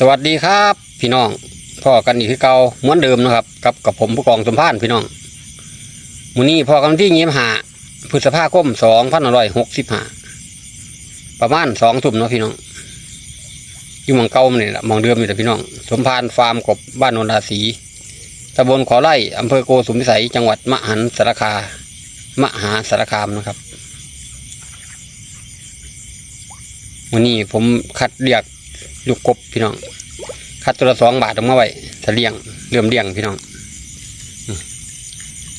สวัสดีครับ พี่น้องพ่อกันอีกคือเก่าเหมือนเดิมนะครับ กับกับผมผู้กองสมพานพี่น้องมื้อนี้พ่อกันที่ยี่หาพฤษภาคมสองพันร้อยหกสิบห้าประมาณสองทุ่มเนาะพี่น้องอยู่หมองเก่าเนี่ยแหละมองเดิมนี่แหละพี่น้อง สมพานฟาร์มกบบ้านนนทาสีตำบลขอไร่อำเภอโกสุมพิสัยจังหวัดมหันสารคามหาสารคามนะครับวันนี้ผมคัดเรียก ลูกกบพี่น้องคัดตัวละสองบาทออกมาไว้ถ้าเลี้ยงเริ่มเลี้ยงพี่น้อง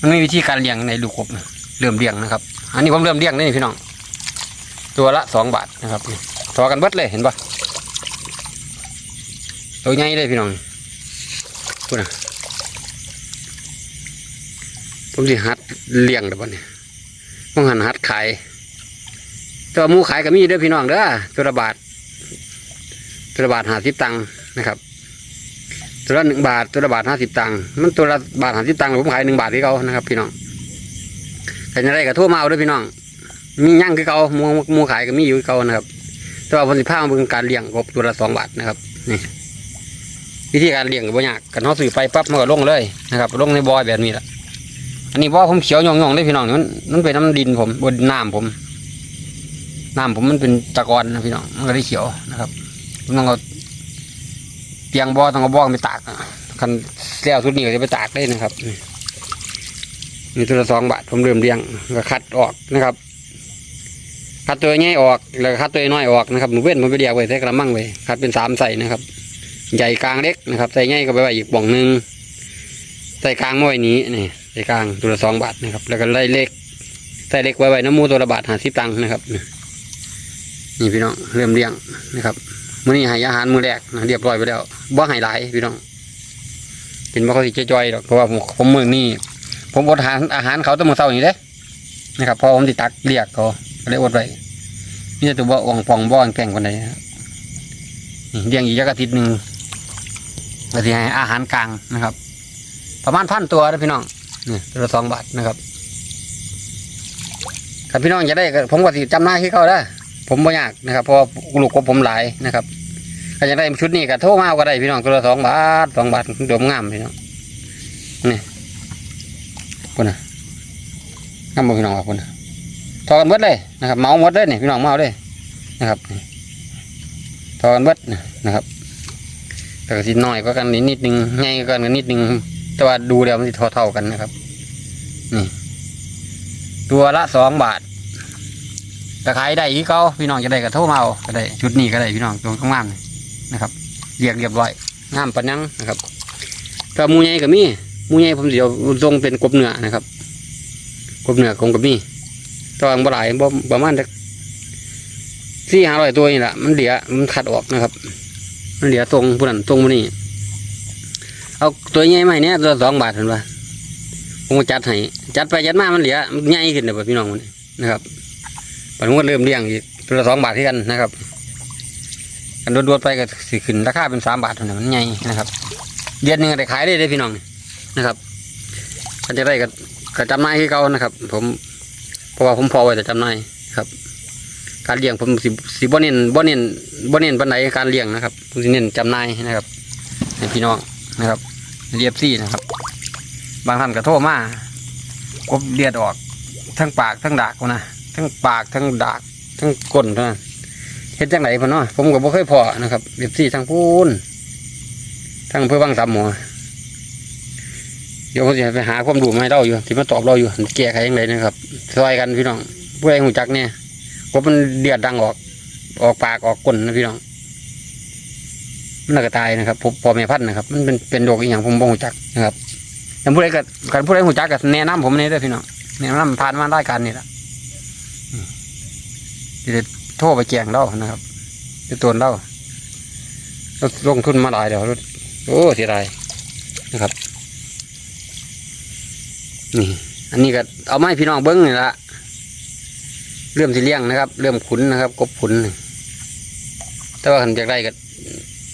มันมีวิธีการเลี้ยงในลูกกบเริ่มเลี้ยงนะครับ อันนี้ผมเริ่มเลี้ยงนี่พี่น้อง ตัวละสองบาทนะครับนี่ต่อกันเบิดเลยเห็นปะตัวใหญ่เลยพี่น้องพูดนะผมสิหัดเลี้ยงเดี๋ยวนี้ต้องหันหัดขายตัวมูขายก็มีเด้อพี่น้องเด้อตัวละบาท ตัวละบาทห้าสิบตังค์นะครับตัวละหนึ่งบาทตัวละบาทห้าสิบตังค์มันตัวละบาทห้าสิบตังค์ผมขายหนึ่งบาทที่เขานะครับ พี่น้องใครจะได้ก็ทั่วมาเอาด้วยพี่น้อง มีย่างคือเขาหมูมูขายก็มีอยู่เขานะครับ แต่ว่าผลสิบห้าเป็นการเลี้ยงกบตัวละสองบาทนะครับนี่วิธีการเลี้ยงก็บ่ยากกันเขาสื่อไปปั๊บมันก็ลงเลยนะครับลงในบ่อแบบนี้แหละอันนี้บ่อผมเขียวหยองๆเลยพี่น้องนี่มันมันเป็นน้ำดินผมบนน้ำผมน้ำผมมันเป็นตะกอนนะพี่น้องมันก็ได้เขียวนะครับ ต้องเอาเตียงบ่อต้องเอาบ่อไปตากคันแล้วสุดนี้ก็จะไปตากได้นะครับนี่ตัวละสองบาทผมเริ่มเลี้ยงก็คัดออกนะครับ คัดตัวใหญ่ออกแล้วคัดตัวน้อยออกนะครับหมูเว้นผมไปเรียกไว้ใส่กระมังไว้คัดเป็นสามใส่นะครับ ใหญ่กลางเล็กนะครับ ใส่ใหญ่ก็ไปไว้อีกป่องหนึ่งใส่กลางม้อยนี้นี่ใส่กลางตัวละสองบาทนะครับ แล้วก็ไล่เล็กใส่เล็กไว้ไว้น้ำมูตัวละบาทหาสิบตังค์นะครับนี่นี่พี่น้องเริ่มเลี้ยงนะครับ มื้อนี้ให้อาหารมื้อแรกนะเรียบร้อยไปแล้วบ่ให้หลายพี่น้องกินบ่ค่อยสิจ่อยๆดอกเพราะว่าผมผมมื้อนี้ผมอดอาหารอาหารเขาตั้งมื้อเช้านี่เด้นะครับพอผมสิตักเรียกเขาก็เลยอดไว้มีแต่ตัวบ่อ่องป่องบ่อ่องแป้งคนใดนะครับนี่เลี้ยงอีกจักอาทิตย์หนึ่งก็สิให้อาหารกลางนะครับ ประมาณพันตัวนะพี่น้องนี่ตัวละสองบาทนะครับถ้าพี่น้องจะได้ก็ผมก็สิจำหน้ายให้เขาได้ ผมบ่ยากนะครับ เพราะลูกกบผมหลายนะครับถ้าจะได้ชุดนี้ก็โทรมาเอาก็ได้พี่น้องตัวละสองบาทสองบาทเดี๋ยวงามพี่น้องนี่คนน่ะงามบ่พี่น้องครับคนน่ะทอกันเบิดเลยนะครับเมาหมดเลยนี่พี่น้องเมาเลยนะครับทอกันเบิดนะครับแต่ก็สิน้อยก็กันนิดนิดนึงใหญ่ก็กันนิดนึงแต่ว่าดูแล้วมันสิเท่าเท่าๆกันนะครับนี่ตัวละสองบาท ตะขายได้อีกเขาพี่น้องจะได้กระโทรมาเอาก็ได้ชุดนี้ก็ได้พี่น้องตรงข้างล่างนี่นะครับเรียกเรียบร้อยงามปนังนะครับถ้ามูใหญ่ก็มีหมูใหญ่ผมเดี๋ยวทรงเป็นกบเนื้อนะครับกบเนื้อคงกับมีแตัวาบ่หลายบ่ประมาณสักสี่ห้าร้อยตัวนี่แหละมันเหลือมันขัดออกนะครับ มันเหลือตรงผู้นั้นตรงผู้นี้เอาตัวใหญ่ไหมาให้เนี่ยตัวสองบาทเห็นปะผมจัดให้จัดไปจัดมามันเหลือมันใหญ่ขึ้นเลยพี่น้องมันนะครับ ปันงวดเริ่มเลี้ยงอีกตัวละสองบาทที่กันนะครับกันโดดๆไปก็สิขึ้นราคาเป็นสามบาทเท่านั้นมันใหญ่นะครับเดือนหนึ่งได้ขายได้เลยพี่น้องนะครับก็จะได้ก็ก็จำนายที่เขานะครับ ผมเพราะว่าผมพอไว้แต่จำนายครับ การเลี้ยงผมสิสิบ่เน้นบ่เน้นบ่เน้นปันไหนการเลี้ยงนะครับผมสิเน้นจำนายนะครับให้พี่น้องนะครับ เรียบซี่นะครับ บางท่านก็โทรมากบเลียดออกทั้งปากทั้งดากนะ ทั้งปากทั้งดากทั้งก้นเท่านั้นเฮ็ดจังไหนพ่อเนาะผมก็บ่เคยพอนะครับเบบซี่ทั้งพูนทั้งเพื่อบังสามหมอเดี๋ยวผมจะไปหาความรู้มาให้เราอยู่ที่มาตอบเราอยู่แก้ไขยังไงนะครับซอยกันพี่น้องผู้ใดหูจักเนี่ยก็มันเดือดดังออก ออกปากออกก้นนะพี่น้องมันน่าจะตายนะครับผมพอแม่พันธุ์นะครับ มันเป็นเป็นโรคอีกอย่างผมบ่หูจักนะครับแต่ผู้ใดก็การผู้ใดหูจักก็แนะนำผมนี่เด้อพี่น้องแนะนำผ่านมาได้การนี่แหละ จะโทรไปแจงเรานะครับจะตัวเรารถลงทุนมาหลายเดี๋ยวโอ้เสียดายนะครับนี่อันนี้ก็เอาไม้พี่น้องเบิ้งนี่ละเริ่มสิเลี้ยงนะครับ เริ่มขุนนะครับ กบขุนนี่แต่ว่าขันจากได้ก็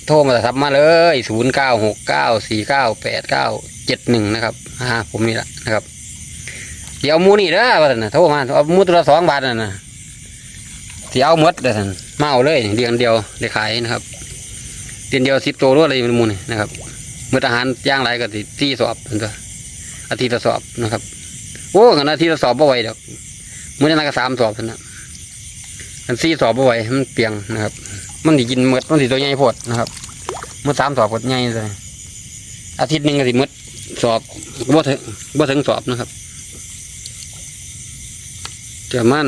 โทรมาทับมาเลยศูนย์เก้าหกเก้าสี่เก้าแปดเก้าเจ็ดหนึ่งนะครับอ่าผมนี่แหละนะครับ เดี๋ยวเอามูนี่เด้อว่าซั่นนะโทรมาเอามูตัวละสองบาทน่ะนะที่เอาหมดเลยท่านมาเอาเลยเดือนเดียวได้ขายนะครับเดือนเดียวสิบตัวรู้อะไรมันมูนี่นะครับเมื่อทหารย่างไรก็สิที่สอบเป็นตัวอาทิตย์ละสอบนะครับโอ้กันอาทิตย์ละสอบบ่ไหวดอกเมื่อนั้นก็สามสอบท่านั้นอันสี่สอบบ่ไหวมันเปียงนะครับ มันสิกินเมดมันสิตัวใหญ่พดนะครับเมื่อสามสอบก็ใหญ่เลยอาทิตย์หนึ่งก็สิหมดสอบบ่ถึงบ่ถึงสอบนะครับ จะมัน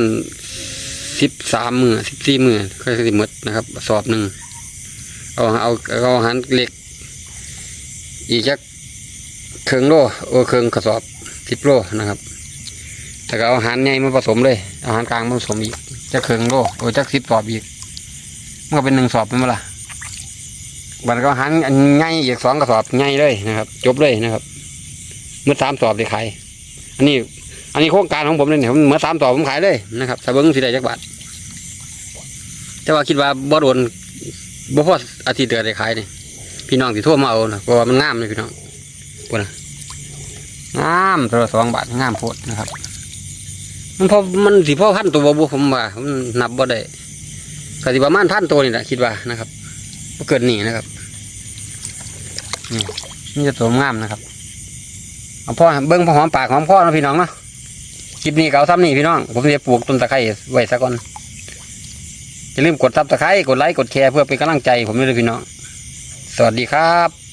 สิบสามมือสิบสี่มือค่อยสิหมดนะครับ สอบหนึ่งเอาเอาเอาหารเหล็ก อีกจักเครื่องโลโอเครื่องกระสอบสิบโลนะครับแต่ก็เอาหารใหญ่มาผสมเลยอาหารกลางมาผสมอีกจักเครื่องโลโอ้จักสิบสอบอีกมันก็เป็นหนึ่งสอบเป็นเมื่อไรบันก็หันอันง่ายอีกสองกระสอบง่ายเลยนะครับ จบเลยนะครับ เมื่อสามสอบได้ขายอันนี้ อันนี้โครงการของผมเลยเนี่ยผมเมื่อสามสอผมขายเลยนะครับถ้าเบิ้งสิได้จักบาทแต่ว่าคิดว่าบ่โดนบ่พออาทิตย์เดือนได้ขายนี่พี่น้องสิโทั่วมาเอานะเพราะว่ามันงามเลยพี่น้องปวดนะงามตัวสองบาทงามโพดนะครับ มันพอมันสิพ่อพันตัวบ่ผมว่าผมนับบ่ได้ก็สิประมาณพันตัวนี่แหละคิดว่านะครับเกินนี่นะครับนี่จะตัวงามนะครับเอาพ่อเบิ้งพอหอมปากหอมคอเนาะพี่น้องเนาะ คลิปนี้ก็เอาซ้ำนี่พี่น้อง ผมจะปลูกต้นตะไคร้ไว้ซะก่อนอย่าลืมกดซับตะไคร้กดไลค์กดแชร์เพื่อเป็นกำลังใจผมด้วยพี่น้อง สวัสดีครับ